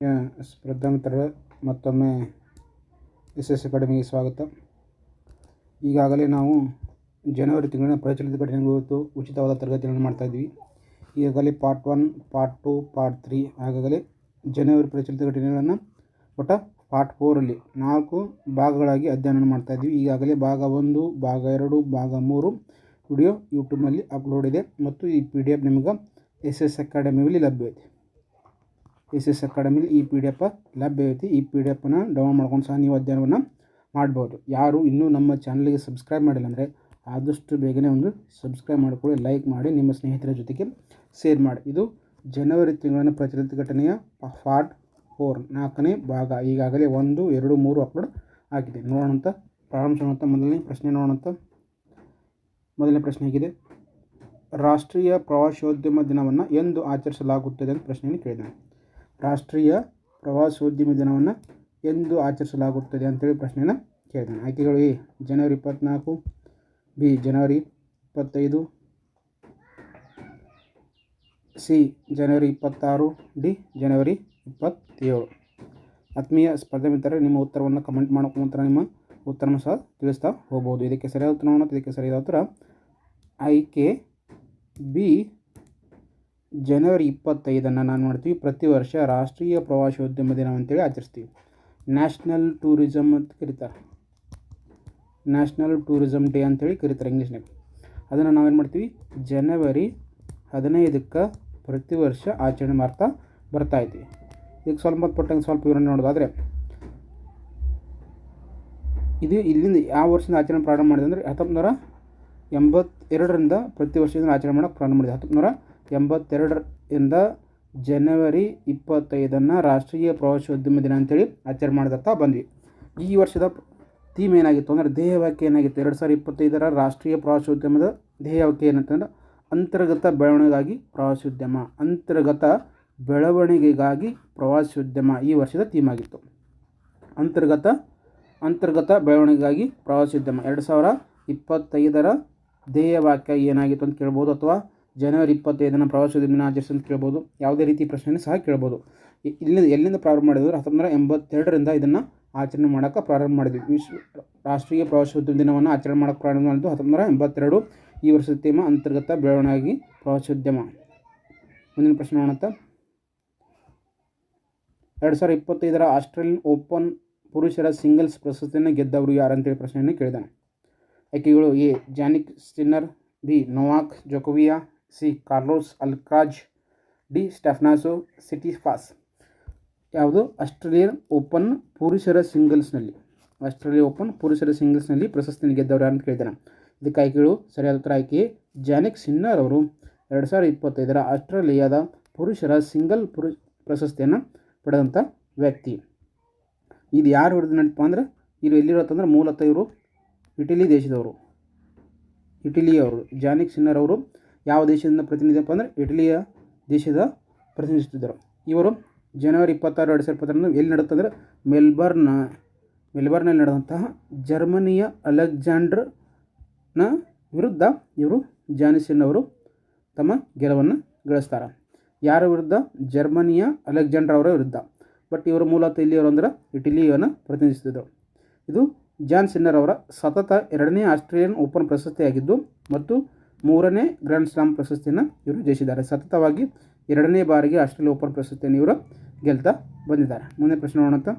ಸ್ಪರ್ಧಾ ಮಿತ್ರರೇ ಮತ್ತೊಮ್ಮೆ ಎಸ್ ಎಸ್ ಅಕಾಡೆಮಿಗೆ ಸ್ವಾಗತ. ಈಗಾಗಲೇ ನಾವು ಜನವರಿ ತಿಂಗಳಿನ ಪ್ರಚಲಿತ ಘಟನೆಗಳು ಕುರಿತು ಉಚಿತವಾದ ತರಗತಿಗಳನ್ನು ಮಾಡ್ತಾಯಿದ್ವಿ ಈಗಾಗಲೇ part one part two part three ಆಗಾಗಲೇ ಜನವರಿ ಪ್ರಚಲಿತ ಘಟನೆಗಳನ್ನು ಒಟ್ಟ ಪಾರ್ಟ್ ಫೋರಲ್ಲಿ ನಾಲ್ಕು ಭಾಗಗಳಾಗಿ ಅಧ್ಯಯನ ಮಾಡ್ತಾಯಿದ್ವಿ ಈಗಾಗಲೇ ಭಾಗ ಒಂದು, ಭಾಗ ಎರಡು, ಭಾಗ ಮೂರು ವಿಡಿಯೋ ಯೂಟ್ಯೂಬ್ನಲ್ಲಿ ಅಪ್ಲೋಡ್ ಇದೆ. ಮತ್ತು ಈ ಪಿ ಡಿ ಎಫ್ ನಿಮಗೆ ಎಸ್ ಎಸ್ ಅಕಾಡೆಮಿಯಲ್ಲಿ ಲಭ್ಯ ಇದೆ ಎಸ್ ಎಸ್ ಅಕಾಡೆಮಿಲಿ ಈ ಪಿ ಡಿ ಎಫ್ ಲಭ್ಯವಿದೆ ಈ ಪಿ ಡಿ ಎಫ್ನ ಡೌನ್ಲೋಡ್ ಮಾಡ್ಕೊಂಡು ಸಹ ನೀವು ಅಧ್ಯಯನವನ್ನು ಮಾಡ್ಬೋದು. ಯಾರು ಇನ್ನೂ ನಮ್ಮ ಚಾನಲ್ಗೆ ಸಬ್ಸ್ಕ್ರೈಬ್ ಮಾಡಿಲ್ಲ ಅಂದರೆ ಆದಷ್ಟು ಬೇಗನೆ ಒಂದು ಸಬ್ಸ್ಕ್ರೈಬ್ ಮಾಡಿಕೊಳ್ಳಿ ಲೈಕ್ ಮಾಡಿ, ನಿಮ್ಮ ಸ್ನೇಹಿತರ ಜೊತೆಗೆ ಶೇರ್ ಮಾಡಿ. ಇದು ಜನವರಿ ತಿಂಗಳನ್ನು ಪ್ರಚಲಿತ ಘಟನೆಯ ಫಾರ್ಟ್ ಫೋರ್ ನಾಲ್ಕನೇ ಭಾಗ. ಈಗಾಗಲೇ ಒಂದು, ಎರಡು, ಮೂರು ಅಪ್ಲೋಡ್ ಆಗಿದೆ. ನೋಡೋಣಂತ ಪ್ರಾರಂಭಿಸೋಣಂತ ಮೊದಲನೇ ಪ್ರಶ್ನೆ ನೋಡೋಣಂಥ ಮೊದಲನೇ ಪ್ರಶ್ನೆ ಆಗಿದೆ ರಾಷ್ಟ್ರೀಯ ಪ್ರವಾಸೋದ್ಯಮ ದಿನವನ್ನು ಎಂದು ಆಚರಿಸಲಾಗುತ್ತದೆ ಅಂತ ಪ್ರಶ್ನೆಯನ್ನು ಕೇಳಿದ್ದಾನೆ. ರಾಷ್ಟ್ರೀಯ ಪ್ರವಾಸೋದ್ಯಮ ದಿನವನ್ನು ಎಂದು ಆಚರಿಸಲಾಗುತ್ತದೆ ಅಂತೇಳಿ ಪ್ರಶ್ನೆಯನ್ನು ಕೇಳ್ತಾನೆ ಆಯ್ಕೆಗಳು ಎ, ಜನವರಿ ಇಪ್ಪತ್ತ್ನಾಲ್ಕು ಬಿ, ಜನವರಿ ಇಪ್ಪತ್ತೈದು, ಸಿ, ಜನವರಿ ಇಪ್ಪತ್ತಾರು, ಡಿ, ಜನವರಿ ಇಪ್ಪತ್ತೇಳು. ಆತ್ಮೀಯ ಸ್ಪರ್ಧೆ ಮಿತ್ರರೆ ನಿಮ್ಮ ಉತ್ತರವನ್ನು ಕಮೆಂಟ್ ಮಾಡೋಕೆ ನಿಮ್ಮ ಉತ್ತರವನ್ನು ಸಹ ತಿಳಿಸ್ತಾ ಹೋಗ್ಬೋದು. ಇದಕ್ಕೆ ಸರಿಯಾದ ಉತ್ತರವನ್ನು, ಇದಕ್ಕೆ ಸರಿಯಾದ ಉತ್ತರ. ಆಯ್ಕೆ ಬಿ ಜನವರಿ ಇಪ್ಪತ್ತೈದನ್ನು ನಾನು ಮಾಡ್ತೀವಿ. ಪ್ರತಿ ವರ್ಷ ರಾಷ್ಟ್ರೀಯ ಪ್ರವಾಸೋದ್ಯಮ ದಿನ ಅಂತೇಳಿ ಆಚರಿಸ್ತೀವಿ. ನ್ಯಾಷನಲ್ ಟೂರಿಸಮ್ ಅಂತ ಕರೀತಾರೆ. ನ್ಯಾಷನಲ್ ಟೂರಿಸಮ್ ಡೇ ಅಂತೇಳಿ ಕರೀತಾರೆ ಇಂಗ್ಲೀಷ್ನಾಗ ಅದನ್ನು ನಾವೇನು ಮಾಡ್ತೀವಿ? ಜನವರಿ ಹದಿನೈದಕ್ಕೆ ಪ್ರತಿ ವರ್ಷ ಆಚರಣೆ ಮಾಡ್ತಾ ಬರ್ತಾ ಇದ್ದೀವಿ. ಈಗ ಸ್ವಲ್ಪ ಪಟ್ಟಂಗೆ ಸ್ವಲ್ಪ ವಿವರಣೆ ನೋಡೋದಾದರೆ, ಇದು ಇಲ್ಲಿಂದ ಯಾವ ವರ್ಷದಿಂದ ಆಚರಣೆ ಪ್ರಾರಂಭ ಮಾಡಿದೆ ಅಂದರೆ ಹತ್ತೊಂಬತ್ತು ನೂರ ಎಂಬತ್ತೆರಡರಿಂದ ಪ್ರತಿ ವರ್ಷದಿಂದ ಆಚರಣೆ ಮಾಡೋಕ್ಕೆ ಪ್ರಾರಂಭ ಮಾಡಿದೆ. ಹತ್ತೊಂಬತ್ತು ನೂರ ಎಂಬತ್ತೆರಡರಿಂದ ಜನವರಿ ಇಪ್ಪತ್ತೈದನ್ನು ರಾಷ್ಟ್ರೀಯ ಪ್ರವಾಸೋದ್ಯಮ ದಿನ ಅಂತೇಳಿ ಆಚರಣೆ ಮಾಡ್ತಾ ಬಂದ್ವಿ. ಈ ವರ್ಷದ ಥೀಮ್ ಏನಾಗಿತ್ತು ಅಂದರೆ ಧ್ಯೇಯವಾಕ್ಯ ಏನಾಗಿತ್ತು? ಎರಡು ಸಾವಿರದ ಇಪ್ಪತ್ತೈದರ ರಾಷ್ಟ್ರೀಯ ಪ್ರವಾಸೋದ್ಯಮದ ಧ್ಯೇಯವಾಕ್ಯ ಏನಂತಂದ್ರೆ ಅಂತರ್ಗತ ಬೆಳವಣಿಗೆಗಾಗಿ ಪ್ರವಾಸೋದ್ಯಮ, ಅಂತರ್ಗತ ಬೆಳವಣಿಗೆಗಾಗಿ ಪ್ರವಾಸೋದ್ಯಮ ಈ ವರ್ಷದ ಥೀಮ್ ಆಗಿತ್ತು. ಅಂತರ್ಗತ ಅಂತರ್ಗತ ಬೆಳವಣಿಗೆಗಾಗಿ ಪ್ರವಾಸೋದ್ಯಮ. ಎರಡು ಸಾವಿರ ಇಪ್ಪತ್ತೈದರ ಧ್ಯೇಯವಾಕ್ಯ ಏನಾಗಿತ್ತು ಅಂತ ಕೇಳ್ಬೋದು ಅಥವಾ ಜನವರಿ ಇಪ್ಪತ್ತೈದನ್ನು ಪ್ರವಾಸೋದ್ಯಮ ದಿನ ಅಂತ ಕೇಳ್ಬೋದು. ಯಾವುದೇ ರೀತಿ ಪ್ರಶ್ನೆಯನ್ನು ಸಹ ಕೇಳ್ಬೋದು. ಇಲ್ಲಿಂದ, ಎಲ್ಲಿಂದ ಪ್ರಾರಂಭ ಮಾಡಿದ್ರು? ಹತ್ತೊಂಬತ್ತು ನೂರ ಎಂಬತ್ತೆರಡರಿಂದ ಇದನ್ನು ಆಚರಣೆ ಮಾಡೋಕ್ಕೆ ಪ್ರಾರಂಭ ಮಾಡಿದ್ವಿ. ವಿಶ್ವ ರಾಷ್ಟ್ರೀಯ ಪ್ರವಾಸೋದ್ಯಮ ದಿನವನ್ನು ಆಚರಣೆ ಮಾಡೋಕ್ಕೆ ಪ್ರಾರಂಭ ಮಾಡಿದ್ದು ಹತ್ತೊಂಬತ್ತು ನೂರ ಎಂಬತ್ತೆರಡು. ಈ ವರ್ಷದ ಥೀಮ ಅಂತರ್ಗತ ಬೆಳವಣಿಗೆ ಪ್ರವಾಸೋದ್ಯಮ. ಮುಂದಿನ ಪ್ರಶ್ನೆ ನೋಡೋಣ ಎರಡು ಸಾವಿರದ ಇಪ್ಪತ್ತೈದರ ಆಸ್ಟ್ರೇಲಿಯನ್ ಓಪನ್ ಪುರುಷರ ಸಿಂಗಲ್ಸ್ ಪ್ರಶಸ್ತಿಯನ್ನು ಗೆದ್ದವರು ಯಾರು ಅಂತೇಳಿ ಪ್ರಶ್ನೆಯನ್ನು ಕೇಳಿದಾನೆ. ಆಯ್ಕೆಗಳು A. Jannik Sinner, B. Novak Djokovic C Carlos Alcaraz D Stefanos Tsitsipas ಯಾವುದು? ಆಸ್ಟ್ರೇಲಿಯನ್ ಓಪನ್ ಪುರುಷರ ಸಿಂಗಲ್ಸ್ನಲ್ಲಿ. ಆಸ್ಟ್ರೇಲಿಯಾ ಓಪನ್ ಪುರುಷರ ಸಿಂಗಲ್ಸ್ನಲ್ಲಿ ಪ್ರಶಸ್ತಿಯನ್ನು ಗೆದ್ದವರು ಅಂತ ಕೇಳಿದ್ದಾರೆ ಇದಕ್ಕೆ ಆಯ್ಕೆಗಳು ಸರಿಯಾದ ಉತ್ತರ ಆಯ್ಕೆ ಜಾನಿಕ್ ಸಿನ್ನರ್ ಅವರು. ಎರಡು ಸಾವಿರದ ಇಪ್ಪತ್ತೈದರ ಆಸ್ಟ್ರೇಲಿಯಾದ ಪುರುಷರ ಸಿಂಗಲ್ ಪುರು, ಪ್ರಶಸ್ತಿಯನ್ನು ಪಡೆದಂಥ ವ್ಯಕ್ತಿ. ಇದು ಯಾರು ಹಿಡಿದು ನಡೀಪ ಅಂದ್ರೆ? ಇದು ಎಲ್ಲಿರುತ್ತಂದ್ರೆ ಮೂಲತಃ ಇವರು ಇಟಲಿ ದೇಶದವರು. ಇಟಲಿಯವರು. ಜಾನಿಕ್ ಸಿನ್ನರ್ ಅವರು ಯಾವ ದೇಶದಿಂದ ಪ್ರತಿನಿಧಿಯಪ್ಪ ಅಂದರೆ ಇಟಲಿಯ ದೇಶದ ಪ್ರತಿನಿಧಿಸುತ್ತಿದ್ದರು. ಇವರು ಜನವರಿ ಇಪ್ಪತ್ತಾರು, ಎರಡು ಸಾವಿರದ ಇಪ್ಪತ್ತರಂದು ಎಲ್ಲಿ ನಡೆತಂದ್ರೆ ಮೆಲ್ಬರ್ನ್ ಮೆಲ್ಬರ್ನಲ್ಲಿ ನಡೆದಂತಹ ಜರ್ಮನಿಯ ಅಲೆಕ್ಸಾಂಡ್ರ್ನ ವಿರುದ್ಧ ಇವರು ಜಾನಿಸನ್ ಅವರು ತಮ್ಮ ಗೆಲುವನ್ನು ಗಳಿಸ್ತಾರೆ. ಯಾರ ವಿರುದ್ಧ? ಜರ್ಮನಿಯ ಅಲೆಕ್ಸಾಂಡರ್ ಅವರ ವಿರುದ್ಧ. ಬಟ್ ಇವರು ಮೂಲತಃ ಇಲ್ಲಿಯವರು ಅಂದರೆ ಇಟಲಿಯನ್ನು ಪ್ರತಿನಿಧಿಸುತ್ತಿದ್ದರು. ಇದು ಜಾನ್ ಸಿನ್ನರ್ ಅವರ ಸತತ ಎರಡನೇ ಆಸ್ಟ್ರೇಲಿಯನ್ ಓಪನ್ ಪ್ರಶಸ್ತಿಯಾಗಿದ್ದು ಮತ್ತು ಮೂರನೇ ಗ್ರ್ಯಾಂಡ್ ಸ್ಲಾಮ್ ಪ್ರಶಸ್ತಿಯನ್ನು ಇವರು ಜಯಿಸಿದ್ದಾರೆ. ಸತತವಾಗಿ ಎರಡನೇ ಬಾರಿಗೆ ಆಸ್ಟ್ರೇಲಿಯಾ ಓಪನ್ ಪ್ರಶಸ್ತಿಯನ್ನು ಇವರು ಗೆಲ್ತಾ ಬಂದಿದ್ದಾರೆ. ಮುಂದೆ ಪ್ರಶ್ನೆ ನೋಡೋಣ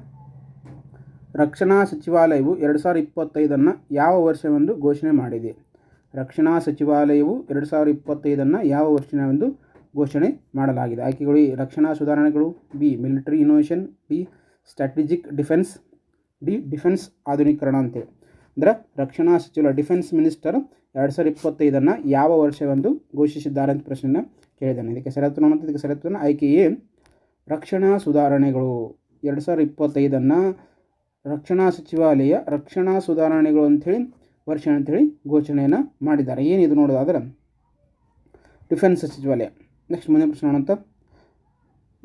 ರಕ್ಷಣಾ ಸಚಿವಾಲಯವು ಎರಡು ಸಾವಿರದ ಇಪ್ಪತ್ತೈದನ್ನು ಯಾವ ವರ್ಷವೆಂದು ಘೋಷಣೆ ಮಾಡಿದೆ? ರಕ್ಷಣಾ ಸಚಿವಾಲಯವು ಎರಡು ಸಾವಿರದ ಇಪ್ಪತ್ತೈದನ್ನು ಯಾವ ವರ್ಷವೆಂದು ಘೋಷಣೆ ಮಾಡಲಾಗಿದೆ? ಆಯ್ಕೆಗಳು ರಕ್ಷಣಾ ಸುಧಾರಣೆಗಳು, B, military innovation B, strategic defence, D, defence ಆಧುನೀಕರಣ ಅಂತೇಳಿ ಅಂದರೆ ರಕ್ಷಣಾ ಸಚಿವ, ಡಿಫೆನ್ಸ್ ಮಿನಿಸ್ಟರ್ ಎರಡು ಸಾವಿರದ ಇಪ್ಪತ್ತೈದನ್ನು ಯಾವ ವರ್ಷವೆಂದು ಘೋಷಿಸಿದ್ದಾರೆ ಅಂತ ಪ್ರಶ್ನೆಯನ್ನು ಕೇಳಿದ್ದಾನೆ. ಇದಕ್ಕೆ ಸರಿಯತ್ತು ಮತ್ತು ಇದಕ್ಕೆ ಸರಿಯತ್ತು ಆಯ್ಕೆ ಎ ರಕ್ಷಣಾ ಸುಧಾರಣೆಗಳು. ಎರಡು ಸಾವಿರದ ಇಪ್ಪತ್ತೈದನ್ನು ರಕ್ಷಣಾ ಸಚಿವಾಲಯ ರಕ್ಷಣಾ ಸುಧಾರಣೆಗಳು ಅಂಥೇಳಿ, ವರ್ಷ ಅಂಥೇಳಿ ಘೋಷಣೆಯನ್ನು ಮಾಡಿದ್ದಾರೆ. ಏನಿದು ನೋಡೋದಾದ್ರೆ, ಡಿಫೆನ್ಸ್ ಸಚಿವಾಲಯ. ನೆಕ್ಸ್ಟ್ ಮುಂದಿನ ಪ್ರಶ್ನೆ ಅಂತ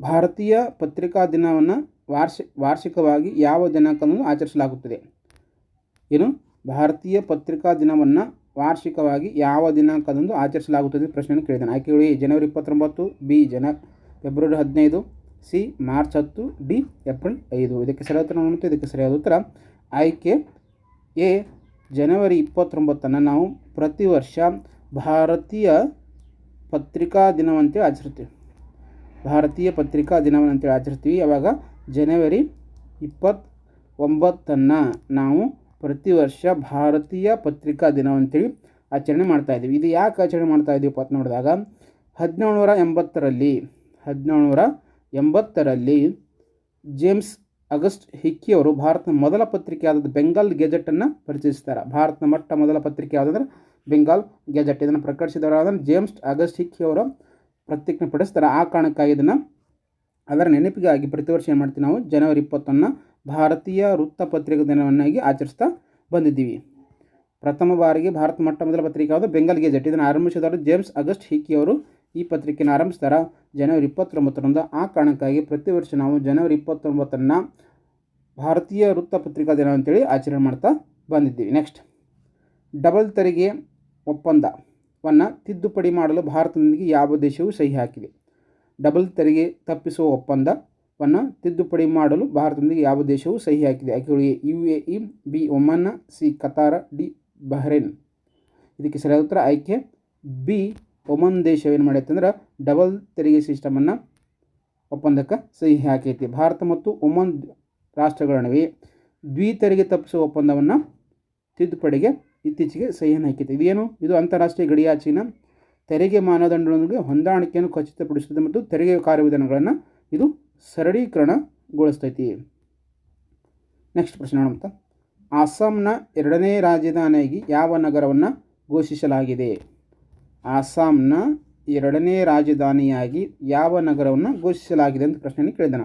ಭಾರತೀಯ ಪತ್ರಿಕಾ ದಿನವನ್ನು ವಾರ್ಷಿ, ವಾರ್ಷಿಕವಾಗಿ ಯಾವ ದಿನಾಂಕದಂದು ಆಚರಿಸಲಾಗುತ್ತದೆ? ಏನು? ಭಾರತೀಯ ಪತ್ರಿಕಾ ದಿನವನ್ನು ವಾರ್ಷಿಕವಾಗಿ ಯಾವ ದಿನಾಂಕದಂದು ಆಚರಿಸಲಾಗುತ್ತದೆ ಪ್ರಶ್ನೆಯನ್ನು ಕೇಳಿದ್ದಾನೆ. ಆಯ್ಕೆಗಳು ಎ ಜನವರಿ ಇಪ್ಪತ್ತೊಂಬತ್ತು, ಬಿ, ಜನ, ಫೆಬ್ರವರಿ ಹದಿನೈದು, ಸಿ, ಮಾರ್ಚ್ ಹತ್ತು, ಡಿ, ಏಪ್ರಿಲ್ ಐದು. ಇದಕ್ಕೆ ಸರಿಯಾದ ಉತ್ತರ ನೋಡುತ್ತೆ ಇದಕ್ಕೆ ಸರಿಯಾದ ಉತ್ತರ, ಆಯ್ಕೆ ಎ, ಜನವರಿ ಇಪ್ಪತ್ತೊಂಬತ್ತನ್ನು ನಾವು ಪ್ರತಿ ವರ್ಷ ಭಾರತೀಯ ಪತ್ರಿಕಾ ದಿನವಂತೆ ಆಚರಿಸ್ತೀವಿ ಭಾರತೀಯ ಪತ್ರಿಕಾ ದಿನವನ್ನಂತೇಳಿ ಆಚರಿಸ್ತೀವಿ. ಯಾವಾಗ ಜನವರಿ ಇಪ್ಪತ್ತೊಂಬತ್ತನ್ನು ನಾವು ಪ್ರತಿ ವರ್ಷ ಭಾರತೀಯ ಪತ್ರಿಕಾ ದಿನ ಅಂತೇಳಿ ಆಚರಣೆ ಮಾಡ್ತಾ ಇದ್ದೀವಿ. ಇದು ಯಾಕೆ ಆಚರಣೆ ಮಾಡ್ತಾ ಇದ್ದೀವಿ ಅಂತ ನೋಡಿದಾಗ ಹದಿನೇಳುನೂರ ಎಂಬತ್ತರಲ್ಲಿ ಹದಿನೇಳುನೂರ ಎಂಬತ್ತರಲ್ಲಿ ಜೇಮ್ಸ್ ಅಗಸ್ಟ್ ಹಿಕ್ಕಿಯವರು ಭಾರತದ ಮೊದಲ ಪತ್ರಿಕೆ ಆದದ್ದು ಬೆಂಗಾಲ್ ಗೆಜೆಟನ್ನು ಪರಿಚಯಿಸ್ತಾರೆ. ಭಾರತದ ಮೊಟ್ಟ ಮೊದಲ ಪತ್ರಿಕೆ ಯಾವುದಂದ್ರೆ ಬೆಂಗಾಲ್ ಗೆಜೆಟ್. ಇದನ್ನು ಪ್ರಕಟಿಸಿದವರಾದ ಜೇಮ್ಸ್ ಅಗಸ್ಟ್ ಹಿಕ್ಕಿಯವರು ಪ್ರತಿಜ್ಞೆ ಪಡಿಸ್ತಾರೆ. ಆ ಕಾರಣಕ್ಕಾಗಿ ಇದನ್ನು ಅದರ ನೆನಪಿಗಾಗಿ ಪ್ರತಿ ವರ್ಷ ಏನು ಮಾಡ್ತೀವಿ ನಾವು? ಜನವರಿ ಇಪ್ಪತ್ತೊಂದನ್ನು ಭಾರತೀಯ ವೃತ್ತಪತ್ರಿಕಾ ದಿನವನ್ನಾಗಿ ಆಚರಿಸ್ತಾ ಬಂದಿದ್ದೀವಿ. ಪ್ರಥಮ ಬಾರಿಗೆ ಭಾರತ ಮೊಟ್ಟ ಮೊದಲ ಪತ್ರಿಕೆ ಯಾವುದು? ಬೆಂಗಾಲ್ ಗೆಜೆಟ್. ಇದನ್ನು ಆರಂಭಿಸಿದವರು ಜೇಮ್ಸ್ ಆಗಸ್ಟ್ ಹಿಕ್ಕಿಯವರು ಈ ಪತ್ರಿಕೆಯನ್ನು ಆರಂಭಿಸ್ತಾರೆ ಜನವರಿ ಇಪ್ಪತ್ತೊಂಬತ್ತರಂದು. ಆ ಕಾರಣಕ್ಕಾಗಿ ಪ್ರತಿ ವರ್ಷ ನಾವು ಜನವರಿ ಇಪ್ಪತ್ತೊಂಬತ್ತನ್ನು ಭಾರತೀಯ ವೃತ್ತಪತ್ರಿಕಾ ದಿನ ಅಂತೇಳಿ ಆಚರಣೆ ಮಾಡ್ತಾ ಬಂದಿದ್ದೀವಿ. ನೆಕ್ಸ್ಟ್ ಡಬಲ್ ತೆರಿಗೆ ಒಪ್ಪಂದವನ್ನು ತಿದ್ದುಪಡಿ ಮಾಡಲು ಭಾರತದೊಂದಿಗೆ ಯಾವ ದೇಶವು ಸಹಿ ಹಾಕಿದೆ ಡಬಲ್ ತೆರಿಗೆ ತಪ್ಪಿಸುವ ಒಪ್ಪಂದವನ್ನು ತಿದ್ದುಪಡಿ ಮಾಡಲು ಭಾರತದೊಂದಿಗೆ ಯಾವ ದೇಶವು ಸಹಿ ಹಾಕಿದೆ. ಆಯ್ಕೆಗಳಿಗೆ ಯು ಎ ಇ ಬಿ ಒಮನ್ನ ಸಿ ಕತಾರ ಡಿ ಬಹ್ರೇನ್ ಇದಕ್ಕೆ ಸರಿಯಾದ ಉತ್ತರ ಆಯ್ಕೆ ಬಿ ಒಮನ್ ದೇಶ ಏನು ಮಾಡೈತೆ ಅಂದ್ರೆ ಡಬಲ್ ತೆರಿಗೆ ಸಿಸ್ಟಮನ್ನು ಒಪ್ಪಂದಕ್ಕೆ ಸಹಿ ಹಾಕೈತಿ. ಭಾರತ ಮತ್ತು ಒಮನ್ ರಾಷ್ಟ್ರಗಳ ನಡುವೆ ದ್ವಿ ತೆರಿಗೆ ತಪ್ಪಿಸುವ ಒಪ್ಪಂದವನ್ನು ತಿದ್ದುಪಡಿಗೆ ಇತ್ತೀಚೆಗೆ ಸಹಿಯನ್ನು ಹಾಕೈತಿ. ಇದೇನು? ಇದು ಅಂತಾರಾಷ್ಟ್ರೀಯ ಗಡಿಯಾಚಿನ ತೆರಿಗೆ ಮಾನದಂಡಗಳೊಂದಿಗೆ ಹೊಂದಾಣಿಕೆಯನ್ನು ಖಚಿತಪಡಿಸುತ್ತದೆ ಮತ್ತು ತೆರಿಗೆ ಕಾರ್ಯವಿಧಾನಗಳನ್ನು ಇದು ಸರಳೀಕರಣಗೊಳಿಸ್ತೈತಿ. ನೆಕ್ಸ್ಟ್ ಪ್ರಶ್ನೆ ನೋಡಂತ ಅಸ್ಸಾಂನ ಎರಡನೇ ರಾಜಧಾನಿಯಾಗಿ ಯಾವ ನಗರವನ್ನು ಘೋಷಿಸಲಾಗಿದೆ? ಅಸ್ಸಾಂನ ಎರಡನೇ ರಾಜಧಾನಿಯಾಗಿ ಯಾವ ನಗರವನ್ನು ಘೋಷಿಸಲಾಗಿದೆ ಅಂತ ಪ್ರಶ್ನೆಯನ್ನು ಕೇಳಿದಾನ.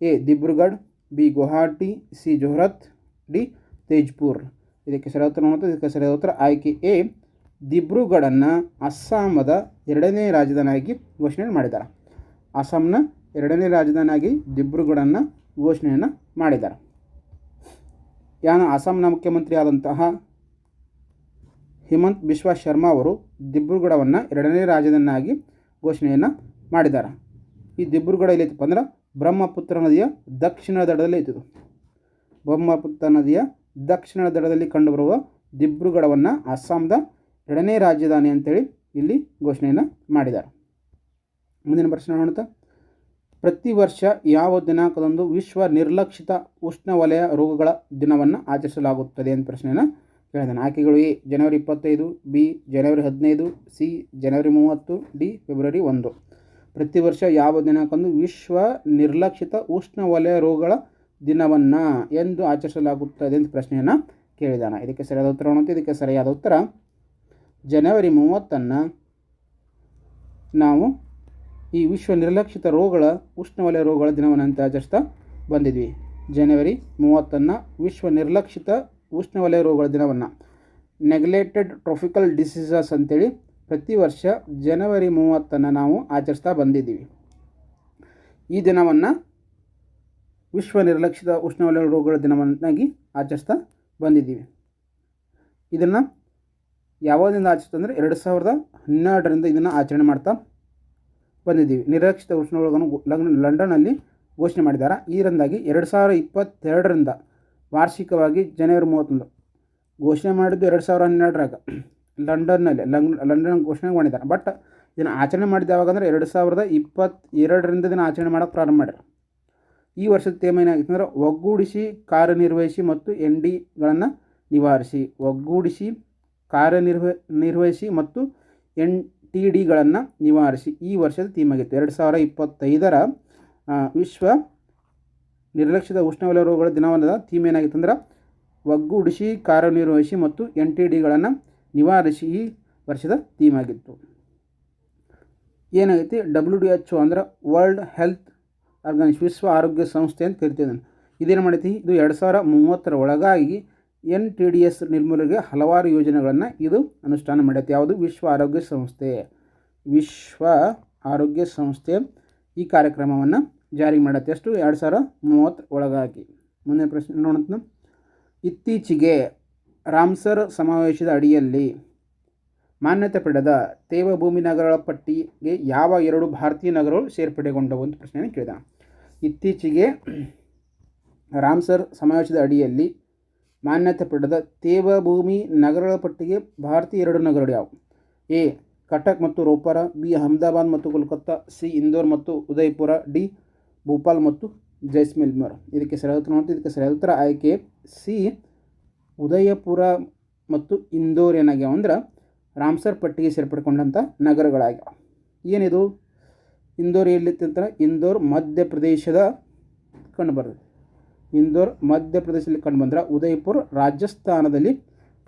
A, Dibrugarh, B, Guwahati, C, Jorhat, D, Tezpur. ಇದಕ್ಕೆ ಸರಿಯಾದ ಉತ್ತರ ನೋಡುತ್ತೆ ಇದಕ್ಕೆ ಸರಿಯಾದ ಉತ್ತರ ಆಯ್ಕೆ ಎ, ದಿಬ್ರುಗಢನ್ನು ಅಸ್ಸಾಮದ ಎರಡನೇ ರಾಜಧಾನಿಯಾಗಿ ಘೋಷಣೆ ಮಾಡಿದ್ದಾರೆ ಅಸ್ಸಾಂನ ಎರಡನೇ ರಾಜಧಾನಿಯಾಗಿ ದಿಬ್ರುಗಢನ್ನು ಘೋಷಣೆಯನ್ನು ಮಾಡಿದ್ದಾರೆ. ಯಾನ ಅಸ್ಸಾಂನ ಮುಖ್ಯಮಂತ್ರಿ ಆದಂತಹ ಹಿಮಂತ್ ಬಿಶ್ವ ಶರ್ಮಾ ಅವರು ದಿಬ್ರುಗಢವನ್ನು ಎರಡನೇ ರಾಜಧಾನಿಯಾಗಿ ಘೋಷಣೆಯನ್ನು ಮಾಡಿದ್ದಾರೆ. ಈ ದಿಬ್ರುಗಢ ಎಲ್ಲೈತಪ್ಪ ಅಂದ್ರೆ ಬ್ರಹ್ಮಪುತ್ರ ನದಿಯ ದಕ್ಷಿಣ ದಡದಲ್ಲಿ ಇತ್ತು ಬ್ರಹ್ಮಪುತ್ರ ನದಿಯ ದಕ್ಷಿಣ ದಡದಲ್ಲಿ ಕಂಡುಬರುವ ದಿಬ್ರುಗಢವನ್ನು ಅಸ್ಸಾಂದ ಎರಡನೇ ರಾಜಧಾನಿ ಅಂತೇಳಿ ಇಲ್ಲಿ ಘೋಷಣೆಯನ್ನು ಮಾಡಿದ್ದಾರೆ. ಮುಂದಿನ ಪ್ರಶ್ನೆ ನೋಡುತ್ತಾ ಪ್ರತಿ ವರ್ಷ ಯಾವ ದಿನಾಂಕದಂದು ವಿಶ್ವ ನಿರ್ಲಕ್ಷಿತ ಉಷ್ಣವಲಯ ರೋಗಗಳ ದಿನವನ್ನು ಆಚರಿಸಲಾಗುತ್ತದೆ ಅಂತ ಪ್ರಶ್ನೆಯನ್ನು ಕೇಳಿದ್ದಾನೆ ಆಯ್ಕೆಗಳು ಎ, ಜನವರಿ ಇಪ್ಪತ್ತೈದು, ಬಿ, ಜನವರಿ ಹದಿನೈದು, ಸಿ, ಜನವರಿ ಮೂವತ್ತು, ಡಿ, ಫೆಬ್ರವರಿ ಒಂದು. ಪ್ರತಿ ವರ್ಷ ಯಾವ ದಿನಾಂಕಂದು ವಿಶ್ವ ನಿರ್ಲಕ್ಷಿತ ಉಷ್ಣವಲಯ ರೋಗಗಳ ದಿನವನ್ನು ಎಂದು ಆಚರಿಸಲಾಗುತ್ತದೆ ಅಂತ ಪ್ರಶ್ನೆಯನ್ನು ಕೇಳಿದಾನೆ. ಇದಕ್ಕೆ ಸರಿಯಾದ ಉತ್ತರ ನೋಡುತ್ತೆ ಇದಕ್ಕೆ ಸರಿಯಾದ ಉತ್ತರ, ಜನವರಿ ಮೂವತ್ತನ್ನು ನಾವು ಈ ವಿಶ್ವ ನಿರ್ಲಕ್ಷಿತ ರೋಗಗಳ ಉಷ್ಣವಲಯ ರೋಗಗಳ ದಿನವನ್ನು ಅಂತ ಆಚರಿಸ್ತಾ ಬಂದಿದ್ವಿ. ಜನವರಿ ಮೂವತ್ತನ್ನು ವಿಶ್ವ ನಿರ್ಲಕ್ಷಿತ ಉಷ್ಣವಲಯ ರೋಗಗಳ ದಿನವನ್ನು. ನೆಗ್ಲೆಕ್ಟೆಡ್ ಟ್ರಾಫಿಕಲ್ ಡಿಸೀಸಸ್ ಅಂತೇಳಿ ಪ್ರತಿ ವರ್ಷ ಜನವರಿ ಮೂವತ್ತನ್ನು ನಾವು ಆಚರಿಸ್ತಾ ಬಂದಿದ್ದೀವಿ. ಈ ದಿನವನ್ನು ವಿಶ್ವ ನಿರ್ಲಕ್ಷಿತ ಉಷ್ಣವಲಯ ರೋಗಗಳ ದಿನವನ್ನಾಗಿ ಆಚರಿಸ್ತಾ ಬಂದಿದ್ದೀವಿ. ಇದನ್ನು ಯಾವಾಗಿಂದ ಆಚರಿಸ್ತಂದರೆ ಎರಡು ಸಾವಿರದ ಹನ್ನೆರಡರಿಂದ ಇದನ್ನು ಆಚರಣೆ ಮಾಡ್ತಾ ಬಂದಿದ್ದೀವಿ. ನಿರೀಕ್ಷಿತ ಉಷ್ಣವಲಯಗಳನ್ನು ಲಗ್ನ ಲಂಡನ್ನಲ್ಲಿ ಘೋಷಣೆ ಮಾಡಿದ್ದಾರೆ. ಇದರಿಂದಾಗಿ ಎರಡು ಸಾವಿರ ಇಪ್ಪತ್ತೆರಡರಿಂದ ವಾರ್ಷಿಕವಾಗಿ ಜನವರಿ ಮೂವತ್ತೊಂದು ಘೋಷಣೆ ಮಾಡಿದ್ದು ಎರಡು ಸಾವಿರ ಹನ್ನೆರಡರಾಗ. ಲಂಡನ್ನಲ್ಲಿ ಲಂಡನ್ ಘೋಷಣೆ ಮಾಡಿದ್ದಾರೆ. ಬಟ್ ಇದನ್ನು ಆಚರಣೆ ಮಾಡಿದ್ದು ಯಾವಾಗ ಅಂದರೆ ಎರಡು ಸಾವಿರದ ಇಪ್ಪತ್ತೆರಡರಿಂದ ಇದನ್ನು ಆಚರಣೆ ಮಾಡೋಕ್ಕೆ ಪ್ರಾರಂಭ ಮಾಡ್ಯಾರ. ಈ ವರ್ಷದ ತೇಮ ಏನಾಗಿತ್ತು ಅಂದರೆ ಒಗ್ಗೂಡಿಸಿ ಕಾರ್ಯನಿರ್ವಹಿಸಿ ಮತ್ತು ಎನ್ ಡಿಗಳನ್ನು ನಿವಾರಿಸಿ. ಒಗ್ಗೂಡಿಸಿ ಕಾರ್ಯನಿರ್ವ ನಿರ್ವಹಿಸಿ ಮತ್ತು ಎನ್ ಟಿ ಡಿಗಳನ್ನು ನಿವಾರಿಸಿ ಈ ವರ್ಷದ ಥೀಮ್ ಆಗಿತ್ತು ಎರಡು ಸಾವಿರ ಇಪ್ಪತ್ತೈದರ ವಿಶ್ವ ನಿರ್ಲಕ್ಷಿತ ಉಷ್ಣವಲಯ ರೋಗಗಳ ದಿನವನ್ನದ ಥೀಮ್ ಏನಾಗಿತ್ತು ಅಂದ್ರೆ ಒಗ್ಗೂಡಿಸಿ, ಕಾರ್ಯನಿರ್ವಹಿಸಿ ಮತ್ತು ಎನ್ ಟಿ ಡಿಗಳನ್ನು ನಿವಾರಿಸಿ ಈ ವರ್ಷದ ಥೀಮ್ ಆಗಿತ್ತು. ಏನಾಗೈತಿ ಡಬ್ಲ್ಯೂ ಡಿ ಎಚ್ ಒ ಅಂದ್ರೆ ವರ್ಲ್ಡ್ ಹೆಲ್ತ್ ಆರ್ಗನೈಸ್, ವಿಶ್ವ ಆರೋಗ್ಯ ಸಂಸ್ಥೆ ಅಂತ ಕರಿತೀವಿ ಇದೇನು ಮಾಡೈತಿ? ಇದು ಎರಡು ಸಾವಿರ ಮೂವತ್ತರ ಒಳಗಾಗಿ ಎನ್ ಟಿ ಡಿ ಎಸ್ ನಿರ್ಮೂಲನೆಗೆ ಹಲವಾರು ಯೋಜನೆಗಳನ್ನು ಇದು ಅನುಷ್ಠಾನ ಮಾಡೈತೆ. ಯಾವುದು? ವಿಶ್ವ ಆರೋಗ್ಯ ಸಂಸ್ಥೆ. ವಿಶ್ವ ಆರೋಗ್ಯ ಸಂಸ್ಥೆ ಈ ಕಾರ್ಯಕ್ರಮವನ್ನು ಜಾರಿ ಮಾಡತ್ತೆ ಅಷ್ಟು ಎರಡು ಸಾವಿರ ಮೂವತ್ತು ಒಳಗಾಗಿ. ಮುಂದಿನ ಪ್ರಶ್ನೆ ನೋಡೋಣ ಇತ್ತೀಚೆಗೆ ರಾಮ್ಸರ್ ಸಮಾವೇಶದ ಅಡಿಯಲ್ಲಿ ಮಾನ್ಯತೆ ಪಡೆದ ತೇವಭೂಮಿ ನಗರಗಳ ಪಟ್ಟಿಗೆ ಯಾವ ಎರಡು ಭಾರತೀಯ ನಗರಗಳು ಸೇರ್ಪಡೆಗೊಂಡವು ಅಂತ ಪ್ರಶ್ನೆಯನ್ನು ಕೇಳಿದ. ಇತ್ತೀಚೆಗೆ ರಾಮ್ಸರ್ ಸಮಾವೇಶದ ಅಡಿಯಲ್ಲಿ ಮಾನ್ಯತೆ ಪಡೆದ ತೇವಭೂಮಿ ನಗರಗಳ ಪಟ್ಟಿಗೆ ಭಾರತೀಯ ಎರಡು ನಗರಗಳು ಯಾವು ಎ, ಕಟಕ್ ಮತ್ತು ರೋಪಾರ, ಬಿ, ಅಹಮದಾಬಾದ್ ಮತ್ತು ಕೋಲ್ಕತ್ತಾ, ಸಿ, ಇಂದೋರ್ ಮತ್ತು ಉದಯಪುರ, ಡಿ, ಭೋಪಾಲ್ ಮತ್ತು ಜೈಸ್ಮೇಲ್ಮರ್. ಇದಕ್ಕೆ ಸರಿಯಾದ ಉತ್ತರ ನೋಡ್ತೀವಿ. ಇದಕ್ಕೆ ಸರಿಯಾದ ಉತ್ತರ ಆಯ್ಕೆ ಸಿ, ಉದಯಪುರ ಮತ್ತು ಇಂದೋರ್ ಏನಾಗ್ಯಾವ ಅಂದ್ರೆ ರಾಮ್ಸರ್ ಪಟ್ಟಿಗೆ ಸೇರ್ಪಡ್ಕೊಂಡಂಥ ನಗರಗಳಾಗ್ಯಾವ. ಏನಿದು? ಇಂದೋರ್ ಎಲ್ಲಿತ್ತಂದ್ರೆ ಇಂದೋರ್ ಮಧ್ಯಪ್ರದೇಶದ ಕಂಡು ಬರ್ತದೆ. ಇಂದೋರ್ ಮಧ್ಯಪ್ರದೇಶದಲ್ಲಿ ಕಂಡು ಬಂದ್ರೆ ಉದಯಪುರ್ ರಾಜಸ್ಥಾನದಲ್ಲಿ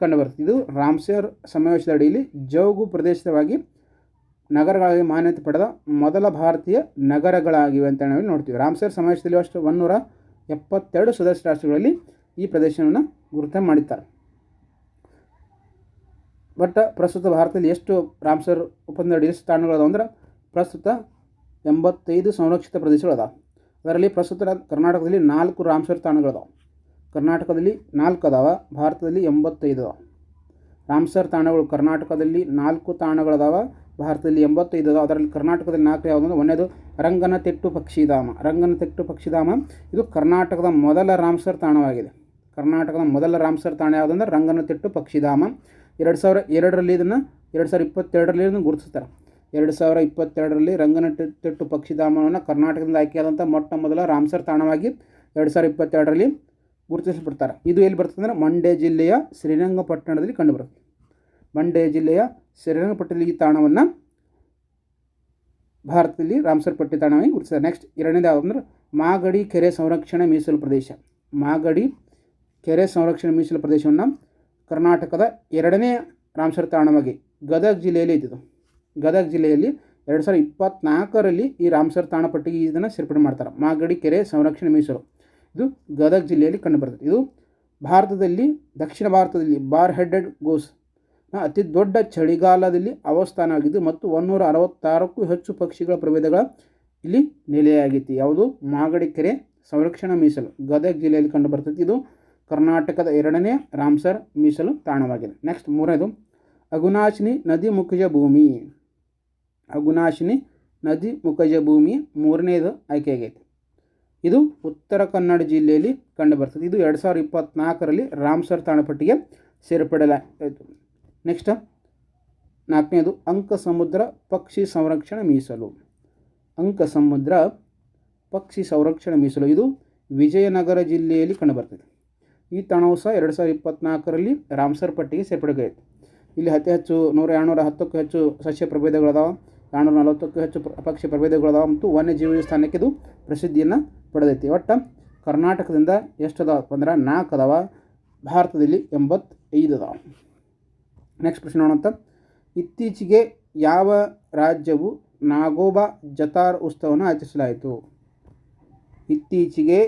ಕಂಡುಬರುತ್ತೆ ಇದು ರಾಮ್ಸೇರ್ ಸಮಾವೇಶದ ಅಡಿಯಲ್ಲಿ ಜೌಗು ಪ್ರದೇಶವಾಗಿ ನಗರಗಳಾಗಿ ಮಾನ್ಯತೆ ಪಡೆದ ಮೊದಲ ಭಾರತೀಯ ನಗರಗಳಾಗಿವೆ ಅಂತ ನಾವು ನೋಡ್ತೀವಿ. ರಾಮ್ಸೇರ್ ಸಮಾವೇಶದಲ್ಲಿ ಅಷ್ಟು ಒನ್ನೂರ ಎಪ್ಪತ್ತೆರಡು ಸದಸ್ಯ ರಾಷ್ಟ್ರಗಳಲ್ಲಿ ಈ ಪ್ರದೇಶವನ್ನು ಗುರುತ ಮಾಡಿದ್ದಾರೆ. ಬಟ್ ಪ್ರಸ್ತುತ ಭಾರತದಲ್ಲಿ ಎಷ್ಟು ರಾಮ್ಸರ್ ಒಪ್ಪಂದ ಅಡಿಯಲ್ಲಿ ಸ್ಥಾನಗಳದಾವ ಅಂದ್ರೆ ಪ್ರಸ್ತುತ ಎಂಬತ್ತೈದು ಸಂರಕ್ಷಿತ ಪ್ರದೇಶಗಳದಾವ ಅದರಲ್ಲಿ ಪ್ರಸ್ತುತ ಕರ್ನಾಟಕದಲ್ಲಿ ನಾಲ್ಕು ರಾಮ್ಸರ್ ತಾಣಗಳದಾವ. ಕರ್ನಾಟಕದಲ್ಲಿ ನಾಲ್ಕು ಅದಾವ, ಭಾರತದಲ್ಲಿ ಎಂಬತ್ತೈದು ಅದಾವ. ರಾಮ್ಸರ್ ತಾಣಗಳು ಕರ್ನಾಟಕದಲ್ಲಿ ನಾಲ್ಕು ತಾಣಗಳದಾವ, ಭಾರತದಲ್ಲಿ ಎಂಬತ್ತೈದು ಅದಾವ. ಅದರಲ್ಲಿ ಕರ್ನಾಟಕದಲ್ಲಿ ನಾಲ್ಕು ಯಾವುದಂದ್ರೆ ಒಂದೇದು ರಂಗನತಿಟ್ಟು ಪಕ್ಷಿಧಾಮ. ರಂಗನತಿಟ್ಟು ಪಕ್ಷಿಧಾಮ ಇದು ಕರ್ನಾಟಕದ ಮೊದಲ ರಾಮ್ಸರ್ ತಾಣವಾಗಿದೆ. ಕರ್ನಾಟಕದ ಮೊದಲ ರಾಮ್ಸರ್ ತಾಣ ಯಾವುದಂದ್ರೆ ರಂಗನತಿಟ್ಟು ಪಕ್ಷಿಧಾಮ. ಎರಡು ಸಾವಿರ ಎರಡರಲ್ಲಿ ಇದನ್ನು, ಎರಡು ಸಾವಿರ ಇಪ್ಪತ್ತೆರಡರಲ್ಲಿ ಇದನ್ನು ಗುರುತಿಸ್ತಾರೆ. ಎರಡು ಸಾವಿರ ಇಪ್ಪತ್ತೆರಡರಲ್ಲಿ ರಂಗನತಿಟ್ಟು ಪಕ್ಷಿಧಾಮವನ್ನು ಕರ್ನಾಟಕದಿಂದ ಆಯ್ಕೆಯಾದಂಥ ಮೊಟ್ಟ ಮೊದಲ ರಾಮ್ಸರ್ ತಾಣವಾಗಿ ಎರಡು ಸಾವಿರ ಇಪ್ಪತ್ತೆರಡರಲ್ಲಿ ಗುರುತಿಸಲ್ಪಡ್ತಾರೆ. ಇದು ಎಲ್ಲಿ ಬರ್ತದೆ ಅಂದರೆ ಮಂಡ್ಯ ಜಿಲ್ಲೆಯ ಶ್ರೀರಂಗಪಟ್ಟಣದಲ್ಲಿ ಕಂಡುಬರುತ್ತೆ. ಮಂಡ್ಯ ಜಿಲ್ಲೆಯ ಶ್ರೀರಂಗಪಟ್ಟಣದಲ್ಲಿ ಈ ತಾಣವನ್ನು ಭಾರತದಲ್ಲಿ ರಾಮ್ಸರ್ ಪಟ್ಟಿ ತಾಣವಾಗಿ ಗುರುತಿಸ್ತಾರೆ. ನೆಕ್ಸ್ಟ್ ಎರಡನೇದು ಯಾವುದು ಅಂದ್ರೆ ಮಾಗಡಿ ಕೆರೆ ಸಂರಕ್ಷಣೆ ಮೀಸಲು ಪ್ರದೇಶ. ಮಾಗಡಿ ಕೆರೆ ಸಂರಕ್ಷಣೆ ಮೀಸಲು ಪ್ರದೇಶವನ್ನು ಕರ್ನಾಟಕದ ಎರಡನೇ ರಾಮ್ಸರ್ ತಾಣವಾಗಿ ಗದಗ ಜಿಲ್ಲೆಯಲ್ಲಿ ಇದ್ದಿದ್ದು. ಗದಗ ಜಿಲ್ಲೆಯಲ್ಲಿ ಎರಡು ಸಾವಿರದ ಇಪ್ಪತ್ತ್ನಾಲ್ಕರಲ್ಲಿ ಈ ರಾಮಸರ್ ತಾಣಪಟ್ಟಿಗೆ ಇದನ್ನು ಸೇರ್ಪಡೆ ಮಾಡ್ತಾರೆ. ಮಾಗಡಿ ಕೆರೆ ಸಂರಕ್ಷಣೆ ಮೀಸಲು ಇದು ಗದಗ ಜಿಲ್ಲೆಯಲ್ಲಿ ಕಂಡುಬರ್ತದೆ. ಇದು ಭಾರತದಲ್ಲಿ, ದಕ್ಷಿಣ ಭಾರತದಲ್ಲಿ ಬಾರ್ ಹೆಡೆಡ್ ಗೋಸ್ ಅತಿ ದೊಡ್ಡ ಚಳಿಗಾಲದಲ್ಲಿ ಅವಸ್ಥಾನ ಆಗಿದ್ದು, ಮತ್ತು ಒಂದೂರ ಅರವತ್ತಾರಕ್ಕೂ ಹೆಚ್ಚು ಪಕ್ಷಿಗಳ ಪ್ರಭೇದಗಳ ಇಲ್ಲಿ ನೆಲೆಯಾಗಿತ್ತು ಯಾವುದು? ಮಾಗಡಿ ಕೆರೆ ಸಂರಕ್ಷಣಾ ಮೀಸಲು ಗದಗ ಜಿಲ್ಲೆಯಲ್ಲಿ ಕಂಡುಬರ್ತದೆ. ಇದು ಕರ್ನಾಟಕದ ಎರಡನೇ ರಾಮ್ಸರ್ ಮೀಸಲು ತಾಣವಾಗಿದೆ. ನೆಕ್ಸ್ಟ್ ಮೂರನೇದು ಅಗುನಾಶಿನಿ ನದಿ ಮುಖಜ ಭೂಮಿ. ಅಗುನಾಶಿನಿ ನದಿ ಮುಖಜ ಭೂಮಿ ಮೂರನೇದು ಆಯ್ಕೆಯಾಗೈತೆ. ಇದು ಉತ್ತರ ಕನ್ನಡ ಜಿಲ್ಲೆಯಲ್ಲಿ ಕಂಡುಬರ್ತದೆ. ಇದು ಎರಡು ಸಾವಿರದ ಇಪ್ಪತ್ತ್ನಾಲ್ಕರಲ್ಲಿ ರಾಮ್ಸರ್ ತಾಣಪಟ್ಟಿಗೆ ಸೇರ್ಪಡೆಲಾಯಿತು ನೆಕ್ಸ್ಟ್ ನಾಲ್ಕನೇದು ಅಂಕ ಸಮುದ್ರ ಪಕ್ಷಿ ಸಂರಕ್ಷಣಾ ಮೀಸಲು. ಅಂಕ ಸಮುದ್ರ ಪಕ್ಷಿ ಸಂರಕ್ಷಣಾ ಮೀಸಲು. ಇದು ವಿಜಯನಗರ ಜಿಲ್ಲೆಯಲ್ಲಿ ಕಂಡುಬರ್ತದೆ. ಈ ತಾಣವು ಸಹ ಎರಡು ಸಾವಿರದ ಇಪ್ಪತ್ತ್ನಾಲ್ಕರಲ್ಲಿ ರಾಮ್ಸರ್ ಪಟ್ಟಿಗೆ ಸೇರ್ಪಡೆಗಾಯಿತು ಇಲ್ಲಿ ಅತಿ ಹೆಚ್ಚು ನೂರ ಎರಡುನೂರ ಹತ್ತಕ್ಕೂ ಹೆಚ್ಚು ಸಸ್ಯ ಪ್ರಭೇದಗಳದಾವ. ಎರಡುನೂರ ನಲವತ್ತಕ್ಕೂ ಹೆಚ್ಚು ಪಕ್ಷಿ ಪ್ರಭೇದಗಳದಾವ ಮತ್ತು ವನ್ಯಜೀವಿ ಸ್ಥಾನಕ್ಕೆ ಇದು ಪ್ರಸಿದ್ಧಿಯನ್ನು ಪಡೆದೈತಿ. ಒಟ್ಟು ಕರ್ನಾಟಕದಿಂದ ಎಷ್ಟು ಅದಾವ ಅಂದ್ರೆ ನಾಲ್ಕು ಅದಾವ. ಭಾರತದಲ್ಲಿ ಎಂಬತ್ತೈದು ಅದಾವ. ನೆಕ್ಸ್ಟ್ ಪ್ರಶ್ನೆ ನೋಡೋಣ ಇತ್ತೀಚೆಗೆ ಯಾವ ರಾಜ್ಯವು ನಾಗೋಬಾ ಜತಾರ್ ಉತ್ಸವವನ್ನು ಆಚರಿಸಲಾಯಿತು? ಇತ್ತೀಚೆಗೆ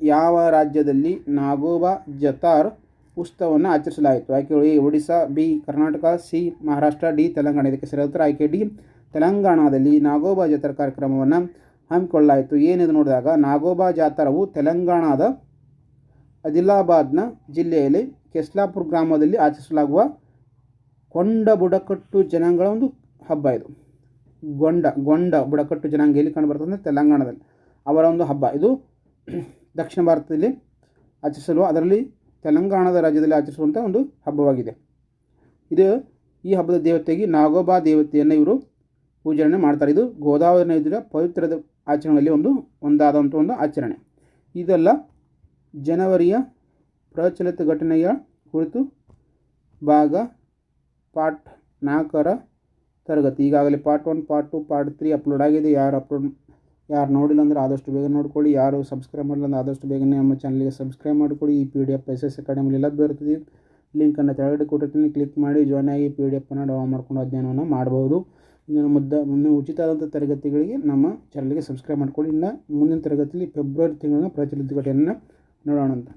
ಯಾವ ರಾಜ್ಯದಲ್ಲಿ ನಾಗೋಬಾ ಜತಾರ್ ಉತ್ಸವವನ್ನು ಆಚರಿಸಲಾಯಿತು? ಆಯ್ಕೆಗಳು A Odisha, B Karnataka, C Maharashtra, D Telangana. ಇದಕ್ಕೆ ಸರಿಯಾದ ಉತ್ತರ ಆಯ್ಕೆ ಡಿ ತೆಲಂಗಾಣದಲ್ಲಿ ನಾಗೋಬಾ ಜಾತ್ರಾ ಕಾರ್ಯಕ್ರಮವನ್ನು ಹಮ್ಮಿಕೊಳ್ಳಲಾಯಿತು. ಏನಿದು ನೋಡಿದಾಗ, ನಾಗೋಬಾ ಜಾತರವು ತೆಲಂಗಾಣದ ಆದಿಲಾಬಾದ್ನ ಜಿಲ್ಲೆಯಲ್ಲಿ ಕೆಸ್ಲಾಪುರ್ ಗ್ರಾಮದಲ್ಲಿ ಆಚರಿಸಲಾಗುವ ಕೊಂಡ ಬುಡಕಟ್ಟು ಜನಾಂಗಗಳ ಒಂದು ಹಬ್ಬ ಇದು. ಗೊಂಡ ಗೊಂಡ ಬುಡಕಟ್ಟು ಜನಾಂಗ ಎಲ್ಲಿ ಕಂಡು ಬರ್ತದೆ ಅಂದರೆ ತೆಲಂಗಾಣದಲ್ಲಿ ಅವರ ಒಂದು ಹಬ್ಬ. ಇದು ದಕ್ಷಿಣ ಭಾರತದಲ್ಲಿ ಆಚರಿಸಲು, ಅದರಲ್ಲಿ ತೆಲಂಗಾಣದ ರಾಜ್ಯದಲ್ಲಿ ಆಚರಿಸುವಂಥ ಒಂದು ಹಬ್ಬವಾಗಿದೆ. ಇದು ಈ ಹಬ್ಬದ ದೇವತೆಗೆ ನಾಗೋಬಾ ದೇವತೆಯನ್ನು ಇವರು ಪೂಜೆಯನ್ನು ಮಾಡ್ತಾರೆ. ಇದು ಗೋದಾವರಿ ನದಿಯ ಪವಿತ್ರದ ಆಚರಣೆಯಲ್ಲಿ ಒಂದು ಒಂದಾದಂಥ ಒಂದು ಆಚರಣೆ. ಇದೆಲ್ಲ ಜನವರಿಯ ಪ್ರಚಲಿತ ಘಟನೆಯ ಕುರಿತು ಭಾಗ ಪಾರ್ಟ್ ನಾಲ್ಕರ ತರಗತಿ. ಈಗಾಗಲೇ part one, part two, part three upload ಆಗಿದೆ. ಯಾರು ಅಪ್ಲೋಡ್ ಯಾರು ನೋಡಿಲ್ಲ ಅಂದ್ರೆ ಆದಷ್ಟು ಬೇಗ ನೋಡ್ಕೊಳ್ಳಿ. ಯಾರು ಸಬ್ಸ್ಕ್ರೈಬ್ ಮಾಡಿಲ್ಲ ಅಂದ್ರೆ ಆದಷ್ಟು ಬೇಗನೆ ನಮ್ಮ ಚಾನಲ್ಗೆ ಸಬ್ಸ್ಕ್ರೈಬ್ ಮಾಡಿಕೊಡಿ ಈ P D F S S ಅಕಾಡೆಮಿಲಿ ಲಭ್ಯ ಇರ್ತದೆ ಲಿಂಕನ್ನು ಕೆಳಗಡೆ ಕೊಟ್ಟಿರ್ತೀನಿ ಕ್ಲಿಕ್ ಮಾಡಿ, ಜಾಯ್ನ್ ಆಗಿ ಪಿ ಡಿ ಎಫನ್ನು ಡೌನ್ಲೋಡ್ ಮಾಡ್ಕೊಂಡು ಅಧ್ಯಯನವನ್ನು ಮಾಡಬಹುದು ಇನ್ನು ಮುದ್ದ ಉಚಿತವಾದಂಥ ತರಗತಿಗಳಿಗೆ ನಮ್ಮ ಚಾನಲ್ಗೆ ಸಬ್ಸ್ಕ್ರೈಬ್ ಮಾಡ್ಕೊಳ್ಳಿ. ಇನ್ನು ಮುಂದಿನ ತರಗತಿಯಲ್ಲಿ ಫೆಬ್ರವರಿ ತಿಂಗಳಿನ ಪ್ರಚಲಿತ ಘಟನೆಯನ್ನು ನೋಡೋಣ ಅಂತ